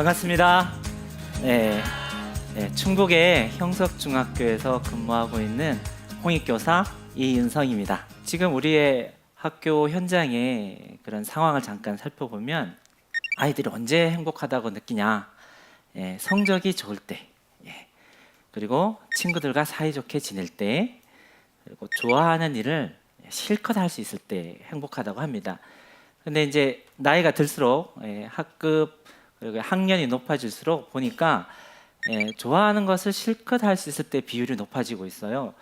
반갑습니다. 네, 네, 충북의 형석중학교에서 근무하고 있는 홍익교사 이윤성입니다. 지금 우리의 학교 현장의 그런 상황을 잠깐 살펴보면 아이들이 언제 행복하다고 느끼냐? 예, 성적이 좋을 때, 예, 그리고 친구들과 사이좋게 지낼 때, 그리고 좋아하는 일을 실컷 할 수 있을 때 행복하다고 합니다. 근데 이제 나이가 들수록 예, 학급 그리고 학년이 높아질수록 보니까 예, 좋아하는 것을 실컷 할 수 있을 때 비율이 높아지고 있어요.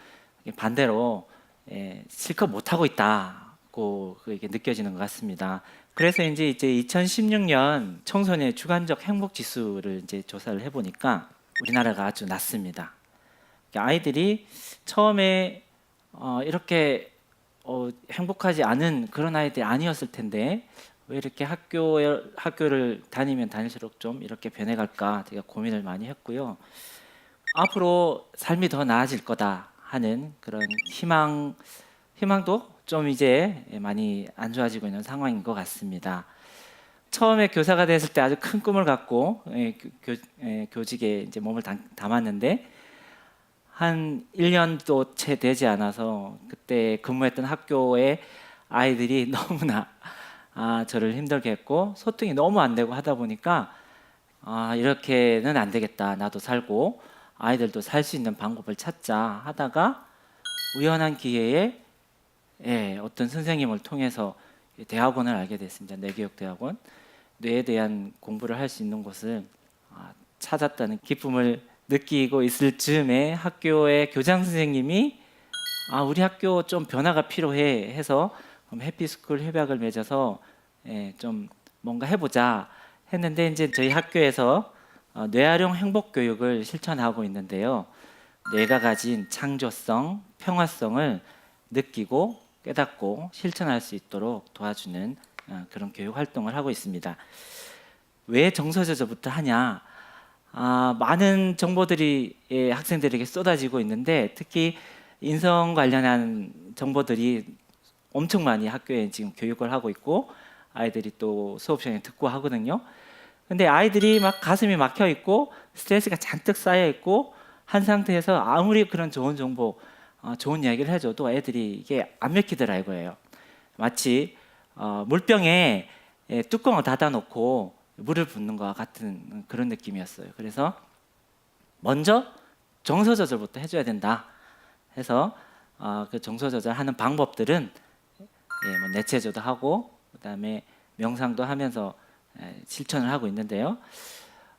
이게 반대로 예, 실컷 못 하고 있다고 그게 느껴지는 것 같습니다. 그래서 이제 이제 2016년 청소년의 주관적 행복 지수를 이제 조사를 해보니까 우리나라가 아주 낮습니다. 그러니까 아이들이 처음에 어, 이렇게 어, 행복하지 않은 그런 아이들이 아니었을 텐데 왜 이렇게 학교 학교를 다니면 다닐수록 좀 이렇게 변해갈까 제가 고민을 많이 했고요. 앞으로 삶이 더 나아질 거다 하는 그런 희망 희망도 좀 이제 많이 안 좋아지고 있는 상황인 것 같습니다. 처음에 교사가 됐을 때 아주 큰 꿈을 갖고 예, 교, 교, 예, 교직에 이제 몸을 담, 담았는데 한 1년도 채 되지 않아서 그때 근무했던 학교의 아이들이 너무나 아, 저를 힘들게 했고 소통이 너무 안 되고 하다 보니까 아, 이렇게는 안 되겠다. 나도 살고 아이들도 살 수 있는 방법을 찾자 하다가 우연한 기회에 예, 어떤 선생님을 통해서 이 대학원을 알게 됐습니다. 뇌교육대학원. 뇌에 대한 공부를 할 수 있는 곳을 아, 찾았다는 기쁨을 느끼고 있을 즈음에 학교의 교장 선생님이 아 우리 학교 좀 변화가 필요해 해서 그럼 해피스쿨 협약을 맺어서 예, 좀 뭔가 해보자 했는데 이제 저희 학교에서 어, 뇌활용 행복 교육을 실천하고 있는데요. 뇌가 가진 창조성, 평화성을 느끼고 깨닫고 실천할 수 있도록 도와주는 어, 그런 교육 활동을 하고 있습니다. 왜 정서저저부터 하냐? 아, 많은 정보들이 예, 학생들에게 쏟아지고 있는데 특히 인성 관련한 정보들이 엄청 많이 학교에 지금 교육을 하고 있고 아이들이 또 수업 시간에 듣고 하거든요. 근데 아이들이 막 가슴이 막혀 있고 스트레스가 잔뜩 쌓여 있고 한 상태에서 아무리 그런 좋은 정보, 어, 좋은 이야기를 해줘도 애들이 이게 안 맥히더라 이거예요. 마치 어, 물병에 예, 뚜껑을 닫아놓고 물을 붓는 것과 같은 그런 느낌이었어요. 그래서 먼저 정서 조절부터 해줘야 된다. 해서 어, 그 정서 조절하는 방법들은 예, 뭐 내체조도 하고 그다음에 명상도 하면서 예, 실천을 하고 있는데요.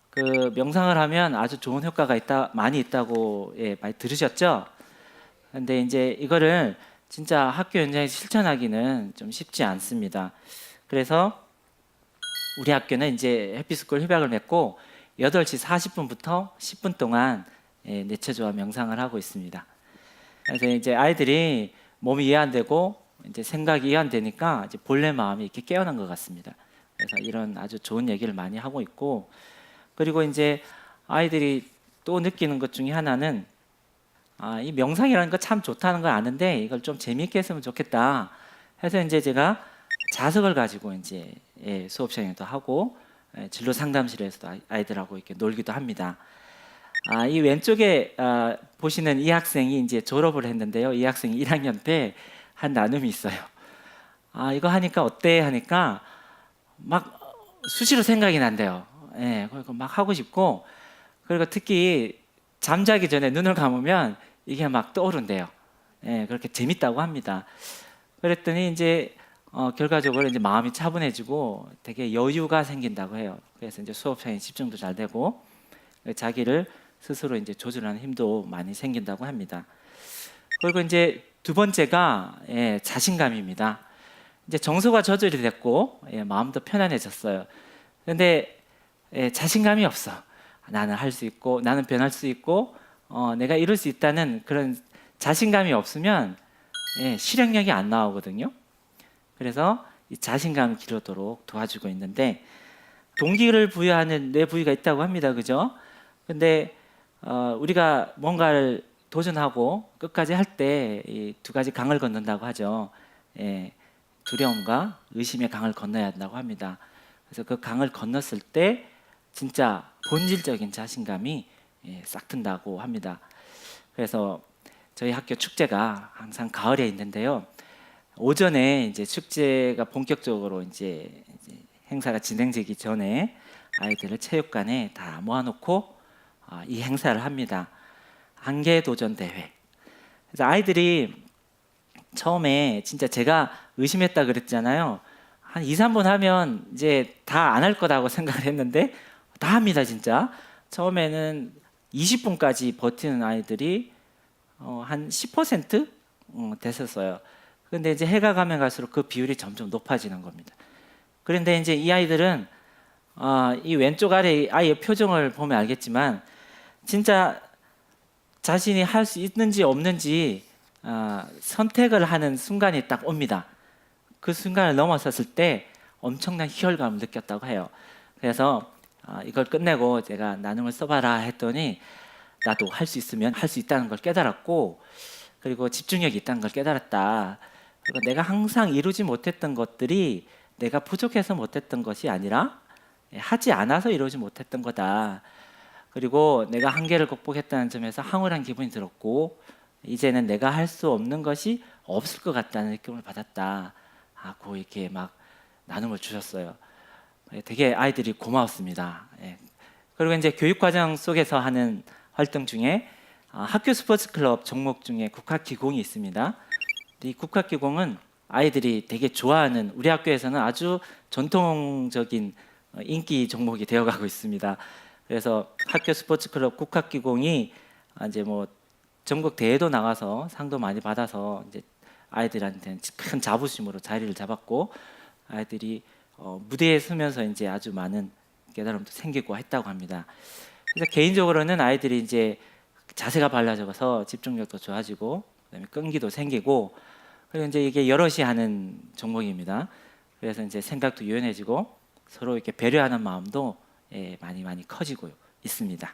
그 명상을 하면 아주 좋은 효과가 있다 많이 있다고 예, 많이 들으셨죠? 근데 이제 이거를 진짜 학교 현장에서 실천하기는 좀 쉽지 않습니다. 그래서 우리 학교는 이제 해피스쿨 협약을 맺고 8시 40분부터 10분 동안 예, 내체조와 명상을 하고 있습니다. 그래서 이제 아이들이 몸이 이해 안 되고 이제 생각이 이해 안 되니까 이제 본래 마음이 이렇게 깨어난 것 같습니다. 그래서 이런 아주 좋은 얘기를 많이 하고 있고 그리고 이제 아이들이 또 느끼는 것 중에 하나는 아, 이 명상이라는 거 참 좋다는 걸 아는데 이걸 좀 재미있게 했으면 좋겠다 해서 이제 제가 자석을 가지고 이제 예, 수업 시간에도 하고 예, 진로 상담실에서도 아이- 아이들하고 이렇게 놀기도 합니다. 아, 이 왼쪽에 아, 보시는 이 학생이 이제 졸업을 했는데요. 이 학생이 1학년 때 한 나눔이 있어요. 아, 이거 하니까 어때? 하니까 막 수시로 생각이 난대요. 예, 그리고 막 하고 싶고 그리고 특히 잠자기 전에 눈을 감으면 이게 막 떠오른대요. 예, 그렇게 재밌다고 합니다. 그랬더니 이제 어, 결과적으로 이제 마음이 차분해지고 되게 여유가 생긴다고 해요. 그래서 이제 수업 시간에 집중도 잘 되고 자기를 스스로 이제 조절하는 힘도 많이 생긴다고 합니다. 그리고 이제 두 번째가 예, 자신감입니다. 이제 정서가 조절이 됐고 예, 마음도 편안해졌어요. 근데 예, 자신감이 없어. 나는 할 수 있고 나는 변할 수 있고 어, 내가 이룰 수 있다는 그런 자신감이 없으면 예, 실행력이 안 나오거든요. 그래서 이 자신감을 기르도록 도와주고 있는데 동기를 부여하는 뇌 부위가 있다고 합니다. 그죠? 근데 어, 우리가 뭔가를 도전하고 끝까지 할때이두 가지 강을 건넌다고 하죠. 예, 두려움과 의심의 강을 건너야 한다고 합니다. 그래서 그 강을 건넜을 때 진짜 본질적인 자신감이 예, 싹 든다고 합니다. 그래서 저희 학교 축제가 항상 가을에 있는데요. 오전에 이제 축제가 본격적으로 이제, 이제 행사가 진행되기 전에 아이들을 체육관에 다 모아놓고 아, 이 행사를 합니다. 한계 도전 대회. 그래서 아이들이 처음에 진짜 제가 의심했다 그랬잖아요. 한 2, 3분 하면 이제 다 안 할 거라고 생각을 했는데 다 합니다, 진짜. 처음에는 20분까지 버티는 아이들이 어, 한10% 어, 됐었어요. 근데 이제 해가 가면 갈수록 그 비율이 점점 높아지는 겁니다. 그런데 이제 이 아이들은 아, 이 왼쪽 아래 아이의 표정을 보면 알겠지만 진짜 자신이 할 수 있는지 없는지 아, 선택을 하는 순간이 딱 옵니다. 그 순간을 넘어섰을 때 엄청난 희열감을 느꼈다고 해요. 그래서 아, 이걸 끝내고 제가 나눔을 써봐라 했더니 나도 할 수 있으면 할 수 있다는 걸 깨달았고 그리고 집중력이 있다는 걸 깨달았다. 그리고 내가 항상 이루지 못했던 것들이 내가 부족해서 못했던 것이 아니라 예, 하지 않아서 이루지 못했던 거다. 그리고 내가 한계를 극복했다는 점에서 황홀한 기분이 들었고 이제는 내가 할 수 없는 것이 없을 것 같다는 느낌을 받았다. 하고 이렇게 막 나눔을 주셨어요. 예, 되게 아이들이 고마웠습니다. 예. 그리고 이제 교육 과정 속에서 하는 활동 중에 아, 학교 스포츠 클럽 종목 중에 국학기공이 있습니다. 이 국학기공은 아이들이 되게 좋아하는 우리 학교에서는 아주 전통적인 어, 인기 종목이 되어가고 있습니다. 그래서 학교 스포츠 클럽 국학기공이 아, 이제 뭐 전국 대회도 나가서 상도 많이 받아서 이제 아이들한테는 큰 자부심으로 자리를 잡았고 아이들이 어, 무대에 서면서 이제 아주 많은 깨달음도 생기고 했다고 합니다. 그래서 개인적으로는 아이들이 이제 자세가 발라져서 집중력도 좋아지고 그다음에 끈기도 생기고 그리고 이제 이게 여럿이 하는 종목입니다. 그래서 이제 생각도 유연해지고 서로 이렇게 배려하는 마음도 예, 많이 많이 커지고 있습니다.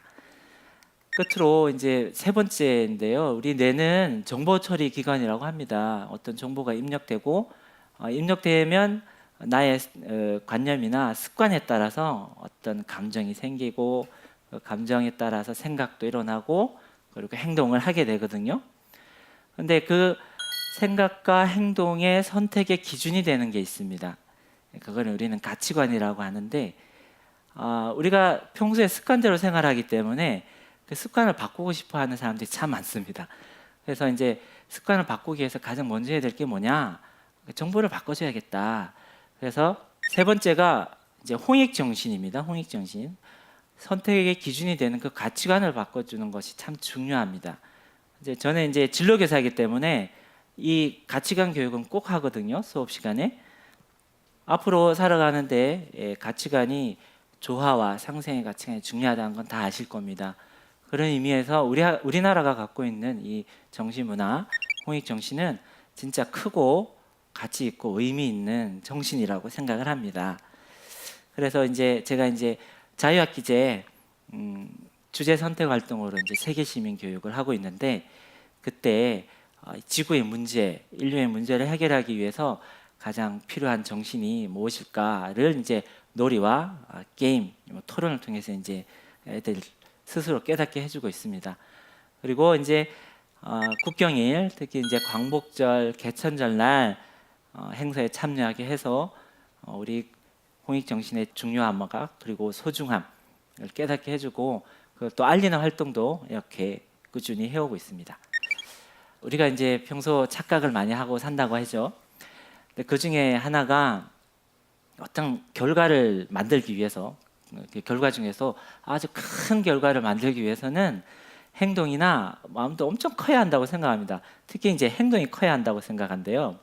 끝으로 이제 세 번째인데요. 우리 뇌는 정보 처리 기관이라고 합니다. 어떤 정보가 입력되고 어, 입력되면 나의 어, 관념이나 습관에 따라서 어떤 감정이 생기고 그 감정에 따라서 생각도 일어나고 그리고 행동을 하게 되거든요. 근데 그 생각과 행동의 선택의 기준이 되는 게 있습니다. 그걸 우리는 가치관이라고 하는데 아, 우리가 평소에 습관대로 생활하기 때문에 그 습관을 바꾸고 싶어 하는 사람들이 참 많습니다. 그래서 이제 습관을 바꾸기 위해서 가장 먼저 해야 될 게 뭐냐? 정보를 바꿔줘야겠다. 그래서 세 번째가 이제 홍익 정신입니다. 홍익 정신. 선택의 기준이 되는 그 가치관을 바꿔주는 것이 참 중요합니다. 이제 저는 이제 진로교사이기 때문에 이 가치관 교육은 꼭 하거든요. 수업 시간에. 앞으로 살아가는데 예, 가치관이 조화와 상생의 가치관이 중요하다는 건 다 아실 겁니다. 그런 의미에서 우리 우리나라가 갖고 있는 이 정신 문화 홍익 정신은 진짜 크고 가치 있고 의미 있는 정신이라고 생각을 합니다. 그래서 이제 제가 이제 자유학기제 음, 주제 선택 활동으로 이제 세계 시민 교육을 하고 있는데 그때 어, 지구의 문제, 인류의 문제를 해결하기 위해서 가장 필요한 정신이 무엇일까를 이제 놀이와 아, 게임, 뭐 토론을 통해서 이제 애들 스스로 깨닫게 해주고 있습니다. 그리고 이제 어, 국경일, 특히 이제 광복절, 개천절 날 어, 행사에 참여하게 해서 어, 우리 홍익 정신의 중요함과 그리고 소중함을 깨닫게 해주고 또 알리는 활동도 이렇게 꾸준히 해오고 있습니다. 우리가 이제 평소 착각을 많이 하고 산다고 하죠. 근데 그 중에 하나가 어떤 결과를 만들기 위해서 그 결과 중에서 아주 큰 결과를 만들기 위해서는 행동이나 마음도 엄청 커야 한다고 생각합니다. 특히 이제 행동이 커야 한다고 생각한대요.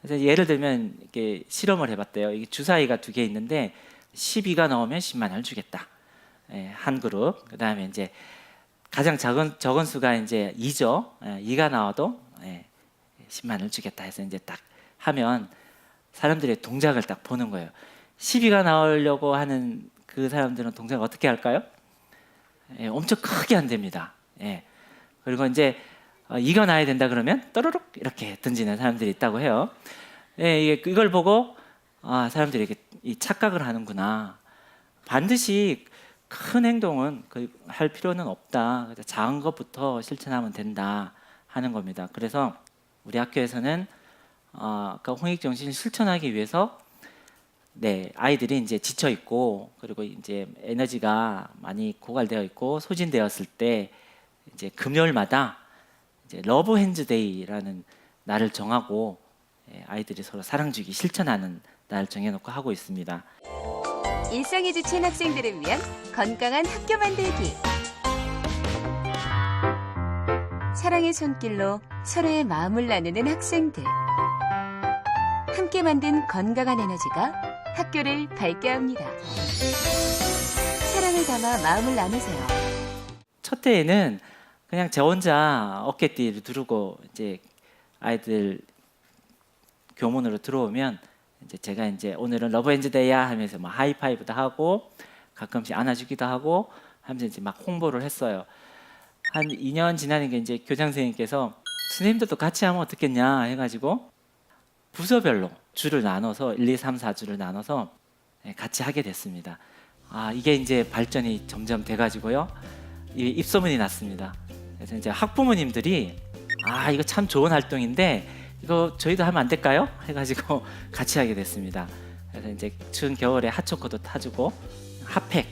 그래서 예를 들면 이렇게 실험을 해봤대요. 이게 주사위가 두 개 있는데 12가 나오면 10만 원을 주겠다. 예, 한 그룹. 그 다음에 이제 가장 적은 적은 수가 이제 2죠. 예, 2가 나와도 예, 10만 원을 주겠다 해서 이제 딱 하면 사람들의 동작을 딱 보는 거예요. 12가 나오려고 하는 그 사람들은 동작을 어떻게 할까요? 예, 엄청 크게 안 됩니다. 예. 그리고 이제 어, 이거 나야 된다 그러면 떠르륵 이렇게 던지는 사람들이 있다고 해요. 예, 이걸 보고 아, 사람들이 이렇게 이 착각을 하는구나. 반드시 큰 행동은 거의 할 필요는 없다. 작은 것부터 실천하면 된다 하는 겁니다. 그래서 우리 학교에서는 어, 아까 홍익 정신을 실천하기 위해서 네 아이들이 이제 지쳐 있고 그리고 이제 에너지가 많이 고갈되어 있고 소진되었을 때 이제 금요일마다 이제 러브 핸즈 데이라는 날을 정하고 예, 아이들이 서로 사랑 주기 실천하는 날 정해놓고 하고 있습니다. 일상에 지친 학생들을 위한 건강한 학교 만들기. 사랑의 손길로 서로의 마음을 나누는 학생들. 함께 만든 건강한 에너지가 학교를 밝게 합니다. 사랑을 담아 마음을 나누세요. 첫 해에는 그냥 저 혼자 어깨띠를 두르고 이제 아이들 교문으로 들어오면 이제 제가 이제 오늘은 러브엔즈데이야 하면서 막 하이파이브도 하고 가끔씩 안아주기도 하고 하면서 이제 막 홍보를 했어요. 한 2년 지나니까 이제 교장 선생님께서 선생님들도 같이 하면 어떻겠냐 해가지고 부서별로 줄을 나눠서 1, 2, 3, 4주를 나눠서 예, 같이 하게 됐습니다. 아 이게 이제 발전이 점점 돼가지고요. 이 입소문이 났습니다. 그래서 이제 학부모님들이 아 이거 참 좋은 활동인데 이거 저희도 하면 안 될까요? 해가지고 같이 하게 됐습니다. 그래서 이제 추운 겨울에 핫초코도 타주고 핫팩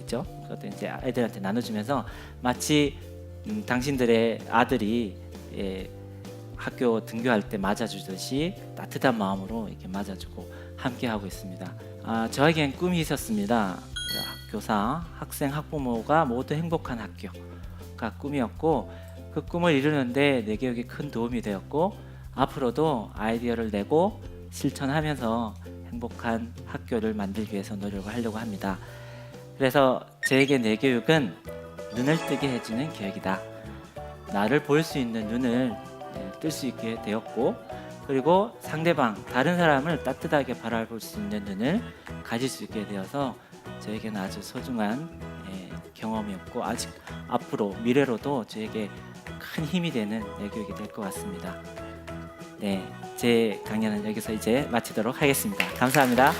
있죠? 그것도 이제 아이들한테 나눠주면서 마치 음, 당신들의 아들이 예, 학교 등교할 때 맞아주듯이 따뜻한 마음으로 이렇게 맞아주고 함께 하고 있습니다. 아, 저에겐 꿈이 있었습니다. 교사, 학생, 학부모가 모두 행복한 학교가 꿈이었고 그 꿈을 이루는데 내 교육에 큰 도움이 되었고 앞으로도 아이디어를 내고 실천하면서 행복한 학교를 만들기 위해서 노력을 하려고 합니다. 그래서 저에게 내 교육은 눈을 뜨게 해주는 교육이다. 나를 볼 수 있는 눈을 네, 뜰 수 있게 되었고 그리고 상대방 다른 사람을 따뜻하게 바라볼 수 있는 눈을 가질 수 있게 되어서 저에게는 아주 소중한 예, 경험이었고 아직 앞으로 미래로도 저에게 큰 힘이 되는 내 교육이 될것 같습니다. 네, 제 강연은 여기서 이제 마치도록 하겠습니다. 감사합니다.